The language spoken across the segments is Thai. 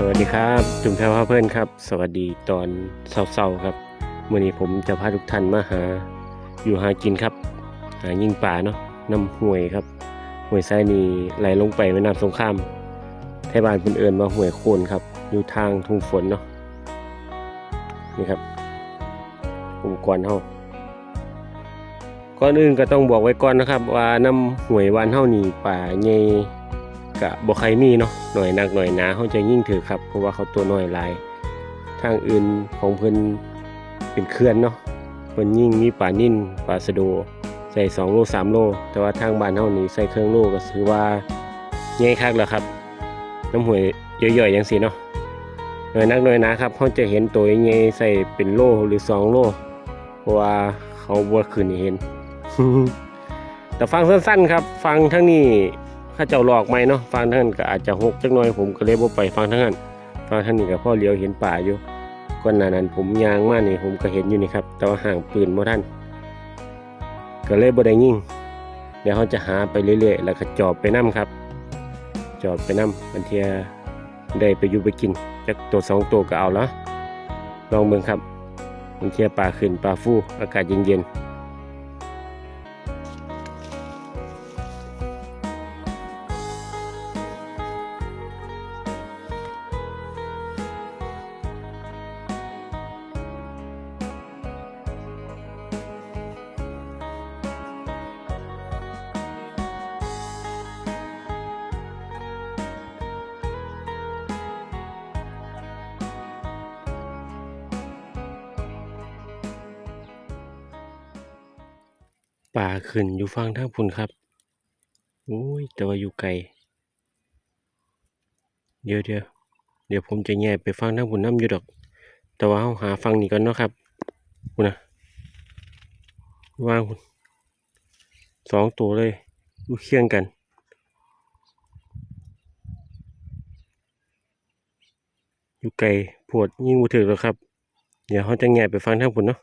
สวัสดีครับจุ่มแพรวาเพื่อนครับ สวัสดีตอนเศร้าๆครับวันนี้ผมจะพาทุกท่านมาหาอยู่หากินครับ หายิงป่าเนาะน้ำห้วยครับห้วยไส้นีไหลลงไปแม่น้ำสงครามไทยบ้านเพิ่นเอิญมาห้วยโคนครับ อยู่ทางทุ่งฝนเนาะนี่ครับอุปกรณ์เฮาก่อนอื่นก็ต้องบอกไว้ก่อนนะครับ ว่าน้ำห้วยวานเฮานี่ป่าใหญ่ กะบ่ใครมีเนาะหน่อยหนักหน่อยหนาเขาจะยิ่งถือครับเพราะว่าเขาตัวน้อยลาย ทางอื่นของเพิ่นเป็นเคลื่อนเนาะเพิ่นยิ่งมีปลานิ่นปลาสะโดใส่2โล3โล แต่ว่าทางบ้านเฮานี่ใส่เครื่องโลก็ถือว่าใหญ่คักแล้วครับ น้ำหวยย่อยๆจังซี่เนาะหน่อยนักหน่อยนาครับเขาจะเห็นตัวใหญ่ใส่เป็นโลหรือ 2 โลเพราะว่าเขาบ่ขึ้นเห็นแต่ฟังสั้นๆครับ ฟังทั้งนี้ ข้าเจ้าหลอกไหมเนาะฟังท่านก็อาจจะหกจักหน่อยผมก็เลยบ่ไปฟังทั้งนั้นฟังท่านนี่ก็พ่อเลี้ยวเห็นป่าอยู่ก่อนหน้านั้นผมยางมานี่ผมก็เห็นอยู่นี่ครับแต่ว่าห่างปืนบ่ท่านก็เลยบ่ได้ยิงเดี๋ยวเขาจะหาไปเรื่อยๆ แล้วก็จอบไปนํครับ จอบไปนํบันเทียได้ไปอยู่ไปกินจักตัวสองตัวก็เอาละลองเบิ่งครับบันเทียป่าขึ้นป่าฟูอากาศเย็นๆ ขึ้นอยู่ฟังทางพุ่นครับโอ้ย แต่ว่าอยู่ไกลเดี๋ยวเดี๋ยวเดี๋ยวผมจะแย่ไปฟังทางพุ่นน้ำอยู่ดอก แต่ว่าเราหาฟังนี่ก่อนเนาะครับพุ่นนะวางพุ่นสองตัวเลยอยู่เคียงกันอยู่ไกลปวดยิ่งบ่ถึกแล้วครับ เดี๋ยวเขาจะแง่ไปฟังทางพุ่นเนาะ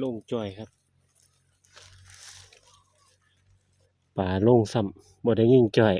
โล่งจอยครับป่าโล่งซ้ำบ่ได้ยิ่งจอย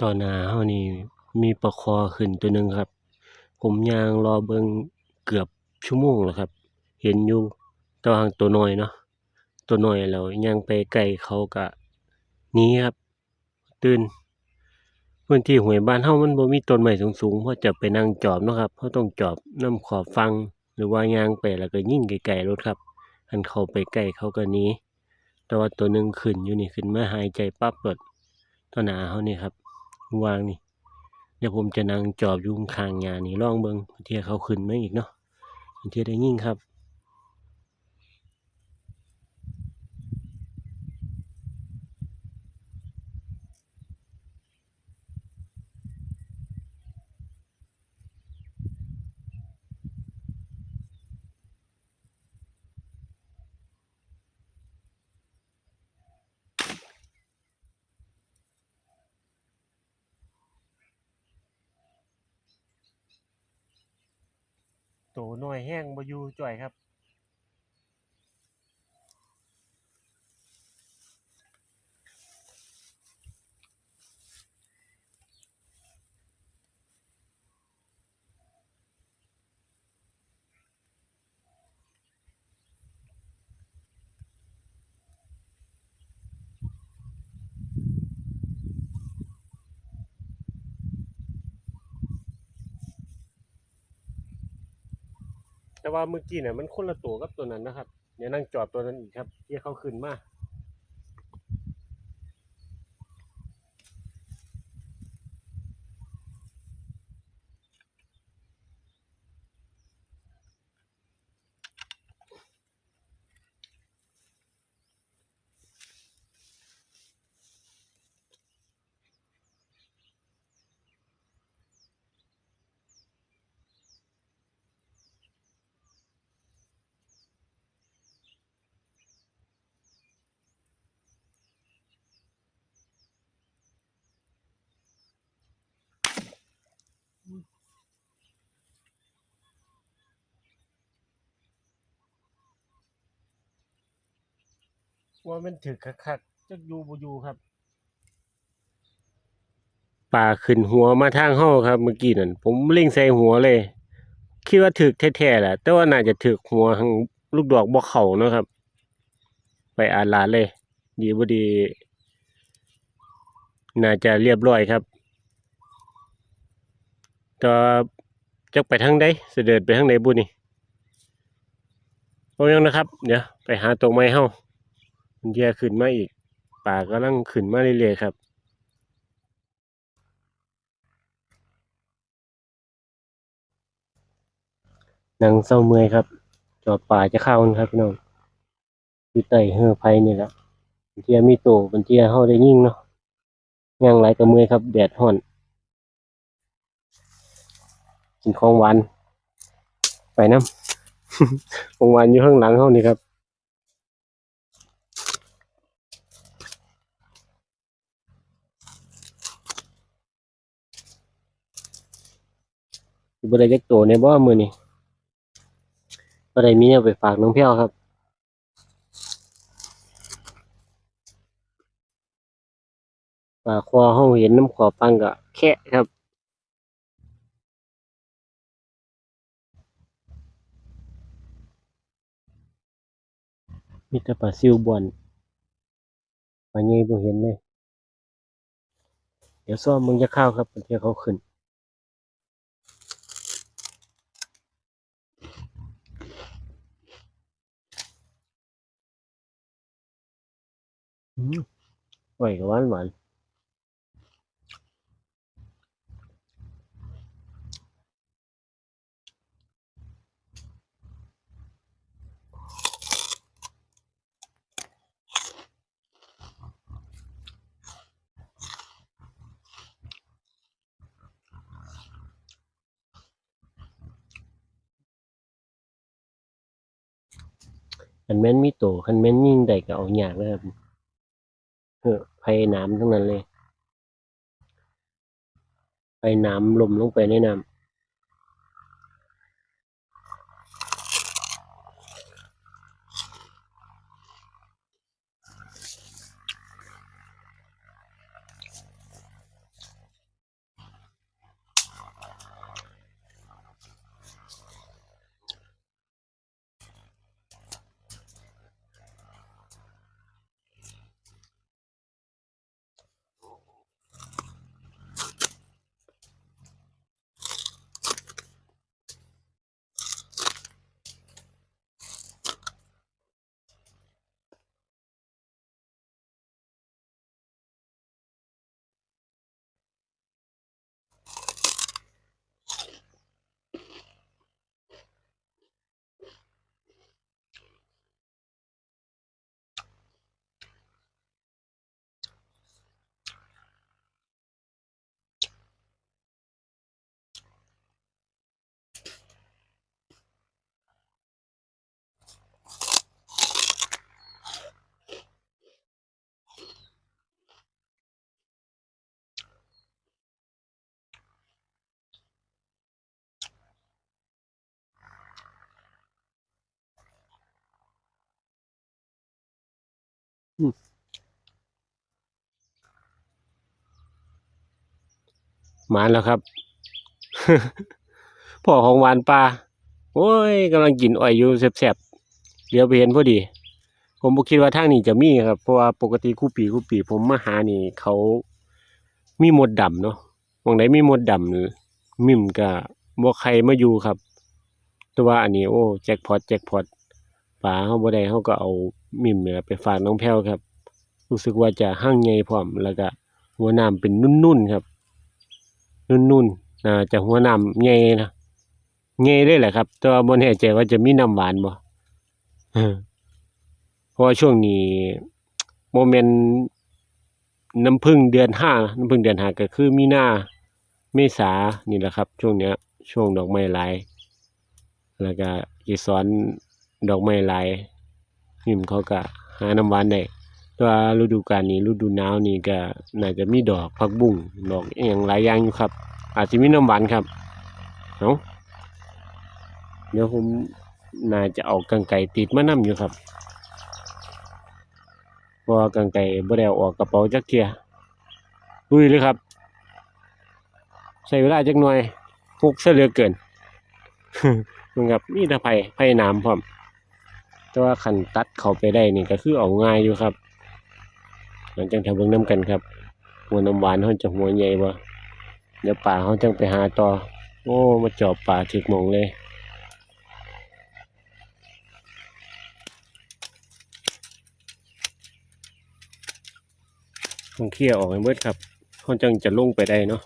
ตอนหน้าเฮานี่มีปลาคอขึ้นตัวหนึ่งครับ ผมย่างรอเบิ่งเกือบชั่วโมงแล้วครับ เห็นอยู่แต่ว่าตัวน้อยเนาะตัวน้อยแล้วย่างไปใกลเขาก็หนี้ครับ ตื่นพื้นที่หวยบ้านเฮามันบ่มีต้นไม้สูงๆเพราะจะไปนั่งจอบเนาะครับเราต้องจอบนำขอบฟัง หรือว่าย่างไปแล้วก็ยิ่งไกลๆรถครับ อันเขาไปใกลเขาก็หนี้แต่ว่าตัวหนึ่งขึ้นอยู่นี่ขึ้นมาหายใจปั๊บเปิดต่อหน้าเฮานี่ครับ วางนี่ เดี๋ยวผมจะนั่งจอบยุงคางงานี่ลองเบิงบางเทียเขาขึ้นมาอีกเนาะเทียได้ยิ่งครับ โตน้อยแห้งบ่อยู่จ่อยครับ แต่ว่าเมื่อกี้เนี่ยมันคนละตัวกับตัวนั้นนะครับ เนี่ยนั่งจอบตัวนั้นอีกครับที่เขาขึ้นมา ว่ามันถึกคักๆจักอยู่บ่อยู่ครับ ป่าขึ้นหัวมาทางเฮาครับ เมื่อกี้นั่นผมเล็งใส่หัวเลย คิดว่าถึกแท้ๆแหละแต่ว่าน่าจะถึกหัวทางลูกดอกบ่เข้าเนาะครับ ไปอาลาดเลย ดีบ่ดี น่าจะเรียบร้อยครับแต่ว่าจักไปทางใดเสด็จไปทางใดบุนี่บ่ยังนะครับ เดี๋ยวไปหาตัวไม้เฮา มันแย่ขึ้นมาอีกป่ากำลังขึ้นมาเรื่อยๆครับหนังเศร้าเมื่อยครับ จอดป่าจะเข้านะครับพี่น้องอยู่ใต้เฮือไผนี่แหละบางเทียมีโตบางเทียเฮาได้ยิ่งเนาะย่างหลายก็เมื่อยครับ แดดร้อนกินของหวานไปน้ำของหวานอยู่ข้างหลังเฮานี่ครับ สิบ่ได้จักโตในบ่มือนี้บ่ได้มีแนวไปฝากน้องแพ้วครับปลาคอเฮาเห็นน้ำขอบปังก็แคะครับมีแต่ปลาซิวบ่อนปลาใหญ่บ่เห็นเลย เดี๋ยวซ้อมมึงจะข้าวครับเพื่อเขาขึ้น อืมไหวกับหวานหวานคันแม่นมีโตคันแม่นยิ่งได้ก็เอายากเลยครับ เฮ้อไผน้ำทั้งนั้นเลยไผน้ำลมลงไปในน้ำ หมาแล้วครับ พ่อของหวานปลาโอ้ยกำลังกินอ้อยอยู่แสบๆเดี๋ยวไปเห็นพอดี ผมบ่คิดว่าทางนี้จะมีครับ เพราะว่าปกติคู่ปีคู่ปี ผมมาหานี่ เขามีหมดดำเนาะมองไหนมีหมดดำมิมกับ่ใครมาอยู่ครับ แต่ว่าอันนี้โอ้แจ็คพอตแจ็คพอตป่าเขาบ่ได้เขาก็เอา มิมเนี่ยไปฝากน้องแพ้วครับ รู้สึกว่าจะหั่งใหญ่พร้อมแล้วก็หัวน้ำเป็นนุ่นๆครับ นุ่นๆน่าจะหัวน้ำใหญ่นะใหญ่เลยแหละครับ แต่ว่าบ่แน่ใจว่าจะมีน้ำหวานบ่เพราะช่วงนี้โมเมนต์น้ำพึ่งเดือนห้าน้ำพึ่งเดือนห้าก็คือมีหน้าเมษานี่แหละครับ ช่วงเนี้ย ช่วงดอกไม้หลาย แล้วก็อีสอนดอกไม้หลาย หิมเขาก็หาน้ำหวานได้แต่ว่าฤดูกาลนี้ฤดูหนาวนี่ก็น่าจะมีดอกผักบุ้งดอกอย่างหลายอย่างอยู่ครับ อาจจะมีน้ำหวานครับเนาะเดี๋ยวผมน่าจะเอากางไก่ติดมานํอยู่ครับเพราะกางไก่บ่ได้ออกกระเป๋าจักเที่ยลุยเลยครับใช้เวลาจักหน่อยพุกซะเหลือเกินมันกับมีแต่ไผ่ไผ่น้ำพร้อม แต่ว่าคันตัดเข้าไปได้นี่ก็คือเอาง่ายอยู่ครับหลังจากทำเบิ่งน้ำกันครับหัวน้ำหวานเขาจะหัวใหญ่บ่เดี๋ยวป่าเขาจังไปหาต่อ โอ้มาจอบป่าถึกมองเลยต้องเคลียร์ออกให้เบิดครับเขาจังจะลงไปได้เนาะ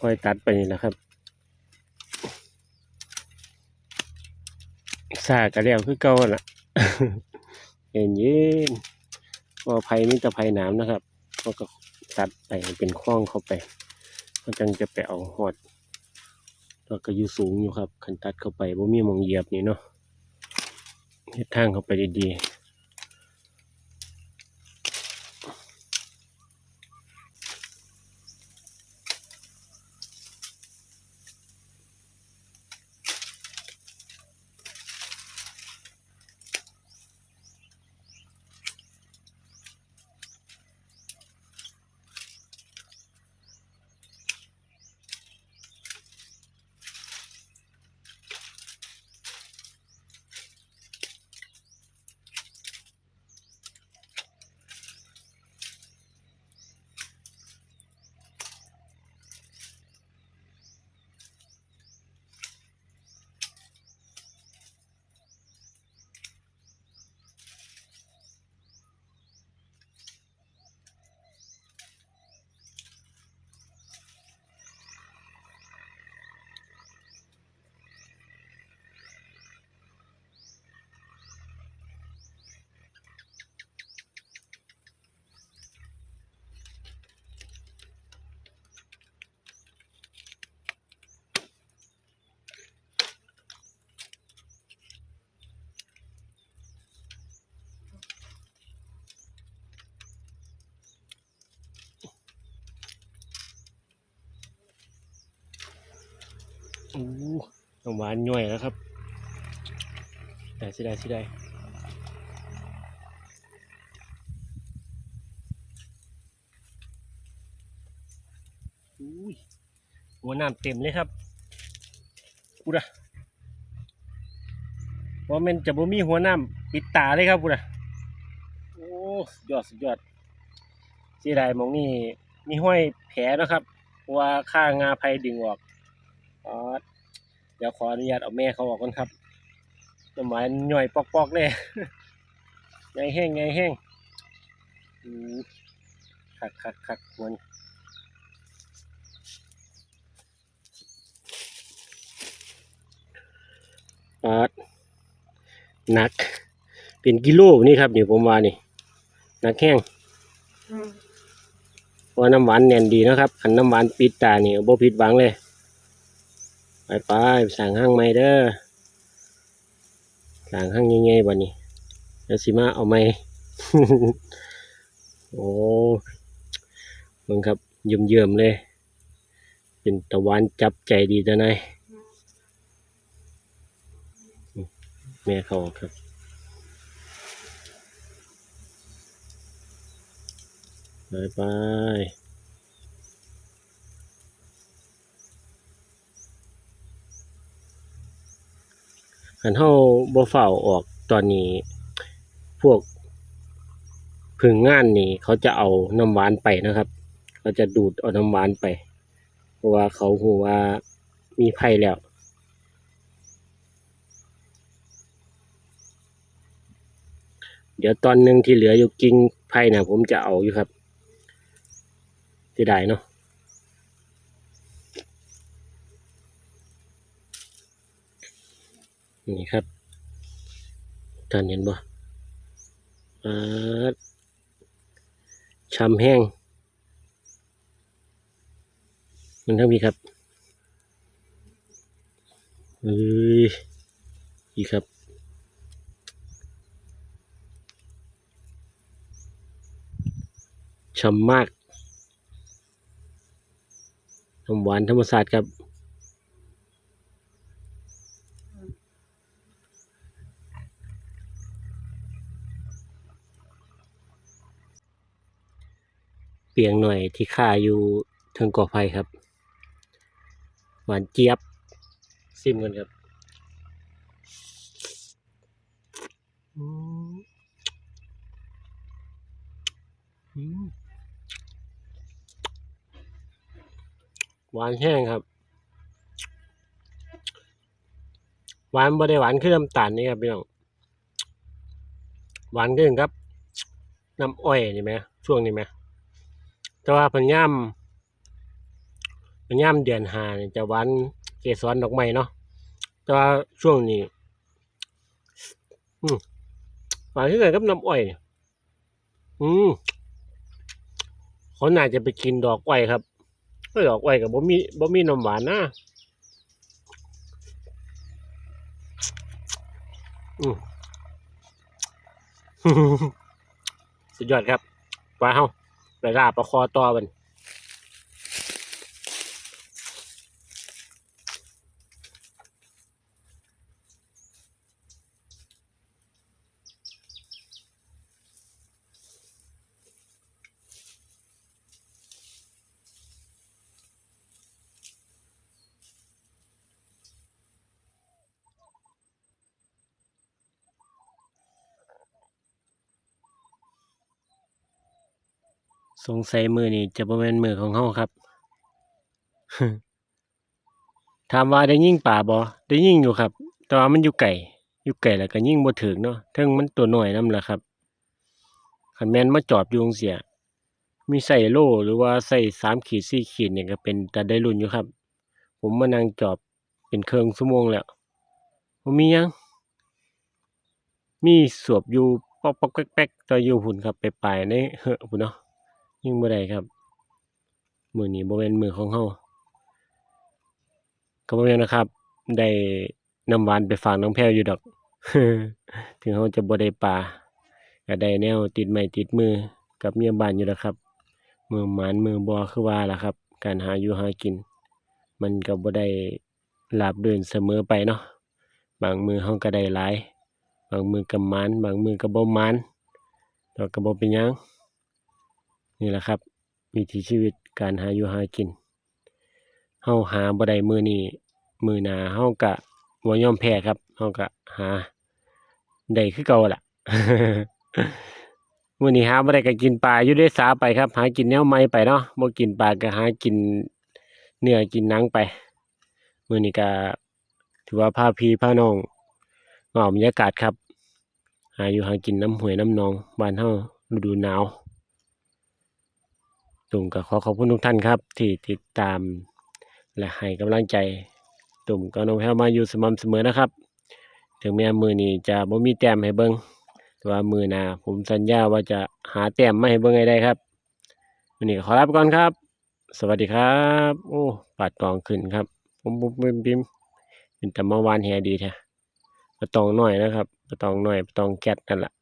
ค่อยตัดไปนี่แหละครับ ซาก็แล้วคือเก่าล่ะเย็นเย็นพอภัยมีแต่ภัยน้ำนะครับเขาก็ตัดไปเป็นคล้องเข้าไปเขาจังจะไปเอาหอดแล้วก็อยู่สูงอยู่ครับขันตัดเข้าไปบ่มีมองเหยียบนี่เนาะเฮ็ดทางเข้าไปดีๆ โอ้น้ำหวานย่อยแล้วครับได้สิได้สิได้อุ้ยหัวน้ำเต็มเลยครับกูดะว่ามันจะบ่มีหัวน้ำปิดตาเลยครับกูดะโอ้สุดยอดสุดยอดเสียดายมองนี่มีห้อยแผลนะครับว่าค่างาภัยดึงออก อ๋อเดี๋ยวขออนุญาตเอาแม่เขาออกก่อนครับน้ำหวานย่อยปอกๆเลยไงแห้งไงแห้งอืมคักคักคักมันออดหนัก เป็นกิโลนี่ครับนี่ผมว่านี่หนักแห้งเพราะว่าน้ำหวานแน่นดีนะครับ อันน้ำหวานปิดตานี่บ่ผิดหวังเลย ไปไปสั่งห้างใหม่เด้อสั่งห้างใหญ่ๆบัดนี้เดี๋ยวสิมาเอาใหม่โอ้มึงครับเยิ่มเยิ่มๆเลย เป็นตะวันจับใจดีจังไงแม่เขาครับไปไป คันเฮาบ่เฝ้าออกตอนนี้ พวกพึ่งงานนี่เขาจะเอาน้ำหวานไปนะครับ เขาจะดูดเอาน้ำหวานไป เพราะว่าเขาฮู้ว่ามีภัยแล้วเดี๋ยวตอนหนึ่งที่เหลืออยู่กิ่งไผ่นะผมจะเอาอยู่ครับจะได้เนาะ นี่ครับท่านเห็นบ่ช้ำแห้ง มันเท่านี้ครับเอ้ยอีกครับช่ำมากน้ำหวานธรรมศาสตร์ครับ เปียงหน่อยที่ค่าอยู่เทิงกอไผ่ครับ หวานเจี๊ยบซิมกันครับอืมอืมหวานแห้งครับ หวานบ่ได้หวานคือน้ำตาลนี่ครับพี่น้องหวานขึ้นครับน้ำอ้อยนี่ไหมช่วงนี้ไหม แต่ว่าเพันย่ำเพันย่ำเดือนหานี่จะหวานเกสรดอกไม้เนาะแต่ว่าช่วงนี้อืมหวานขึ้นกันกับน้ำอ้อย อืมเขาน่าจะไปกินดอกอ้อยครับก็ดอกไว้กับบ่มีบ่มีน้ำหวานนะอืมสุดยอดครับปลาเฮา ไปลาปลาคอต่อมัน สงสัยมือนี่จะบ่แม่นมือของเฮาครับ ถามว่าได้ยิ่งป่าบ่ได้ยิ่งอยู่ครับ แต่ว่ามันอยู่ไกลอยู่ไกลแล้วก็ยิ่งบ่ถึกเนาะเทิงมันตัวหน้อยนำล่ะครับคันแม่นมาจอบอยู่จั่งซี้มีใส่โล่หรือว่าใส่3ขีด4ขีดเนี่ยก็เป็นแตาได้ลุ้นอยู่ครับ ผมมานั่งจอบเป็นเครึ่งชั่วโมงแล้วบ่มียังมีสวบอยู่ป๊อกๆแป๊กๆแต่อยู่พุ่นครับไปไปในเฮอะพุ่นเนาะ ยิงบ่ได้ครับ มือนี้บ่แม่นมือของเฮาก็บ่แม่นนะครับ ได้น้ำหวานไปฝากน้องแพรวอยู่ดอก ถึงเฮาจะบ่ได้ปลาก็ได้แนวติดไม้ติดมือกับเมียบ้านอยู่แล้วครับ มือหมานมือบ่คือว่าล่ะครับ การหาอยู่หากิน มันก็บ่ได้ราบรื่นเสมอไปเนาะบางมือเฮาก็ได้หลาย บางมือก็หมาน บางมือก็บ่หมานแต่ก็บ่เป็นหยัง นี่แหละครับ วิถีชีวิตการหาอยู่หากินเฮาหาบ่ได้มือนี้มือหนาเฮาก็บ่ยอมแพ้ครับเฮาก็หาได้คือเก่าล่ะมื้อนี้หาบ่ได้ก็กินปลาอยู่ในสาไปครับ หากินแนวใหม่ไปเนาะบ่กินปลาก็หากินเนื้อกินหนังไปมื้อนี้ก็ถือว่าพาพี่พาน้องมาเอาบรรยากาศครับ หาอยู่หากินน้ำห้วยน้ำหนองบ้านเฮาฤดูหนาว ตุ่มก็ขอขอบคุณทุกท่านครับ ที่ติดตาม และให้กำลังใจ ตุ่มกับน้องแพวมาอยู่สม่ำเสมอนะครับ ถึงแม้มือนี้จะบ่มีแต้มให้เบิ่งแต่ว่ามือหนาผมสัญญาว่าจะหาแต้มมาให้เบิ่งให้ได้ครับวันนี้ก็ขอลาไปก่อนครับ สวัสดีครับ โอ้ปาดตองขึ้นครับผมผมบิมบิมเป็นแต่เมื่อวานแฮดีแท้ปาตองหน้อยนะครับปาตองหน้อยปาตองแก๊สนั่นแหละ